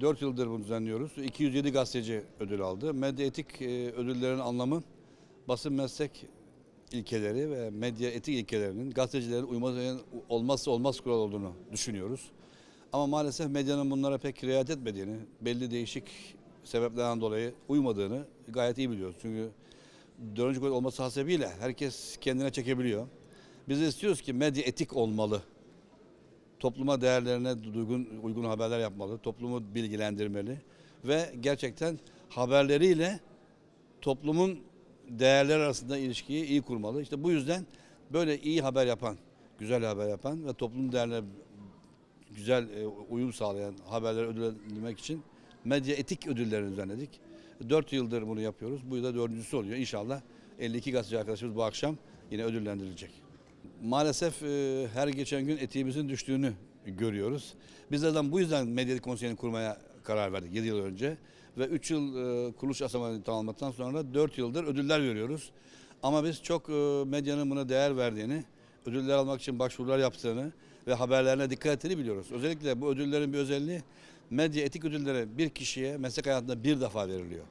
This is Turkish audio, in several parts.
4 yıldır bunu düzenliyoruz. 207 gazeteci ödül aldı. Medya etik e, ödüllerinin anlamı basın meslek ilkeleri ve medya etik ilkelerinin gazetecilerin uyması olmazsa olmaz kural olduğunu düşünüyoruz. Ama maalesef medyanın bunlara pek riayet etmediğini, belli değişik sebeplerden dolayı uymadığını gayet iyi biliyoruz. Çünkü dördüncü kuvvet olması hasebiyle herkes kendine çekebiliyor. Biz istiyoruz ki medya etik olmalı. Topluma değerlerine uygun, uygun haberler yapmalı, toplumu bilgilendirmeli ve gerçekten haberleriyle toplumun değerler arasında ilişkiyi iyi kurmalı. İşte bu yüzden böyle iyi haber yapan, güzel haber yapan ve toplum değerlerine güzel e, uyum sağlayan haberleri ödüllendirmek için medya etik ödüllerini düzenledik. 4 yıldır bunu yapıyoruz. Bu yılda dördüncüsü oluyor. İnşallah 52 gazeteci arkadaşımız bu akşam yine ödüllendirilecek. Maalesef e, her geçen gün etiğimizin düştüğünü görüyoruz. Biz zaten bu yüzden medya etik konseyini kurmaya karar verdik 7 yıl önce. Ve 3 yıl e, kuruluş aşamasını tamamladıktan sonra 4 yıldır ödüller veriyoruz. Ama biz çok e, medyanın buna değer verdiğini, ödüller almak için başvurular yaptığını ve haberlerine dikkat ettiğini biliyoruz. Özellikle bu ödüllerin bir özelliği medya etik ödülleri bir kişiye meslek hayatında bir defa veriliyor.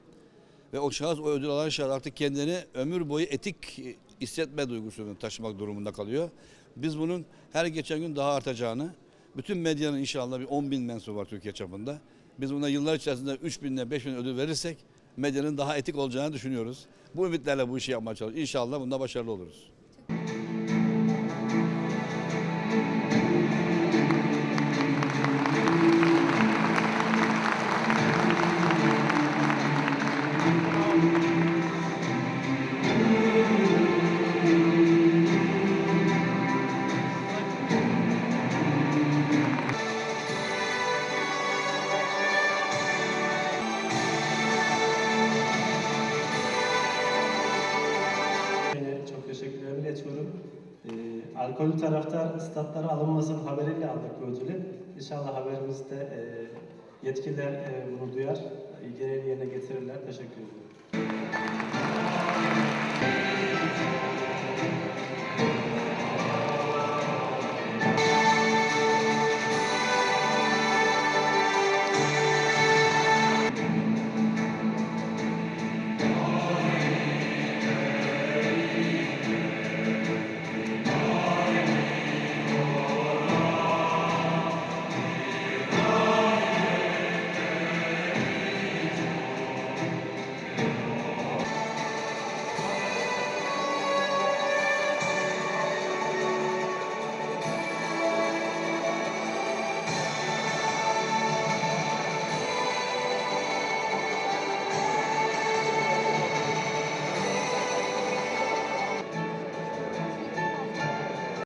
Ve o şahıs o ödül alan şahıs artık kendini ömür boyu etik hissetme duygusunu taşımak durumunda kalıyor. Biz bunun her geçen gün daha artacağını, bütün medyanın inşallah bir 10 bin mensubu var Türkiye çapında. Biz buna yıllar içerisinde 3 binle 5 bin ödül verirsek medyanın daha etik olacağını düşünüyoruz. Bu ümitlerle bu işi yapmaya çalışıyoruz. İnşallah bunda başarılı oluruz. Alkollü taraftar statlara alınmasın haberiyle aldık bu ödülü. İnşallah haberimizde e, yetkililer e, bunu duyar, ilgilerini yerine getirirler. Teşekkür ederim.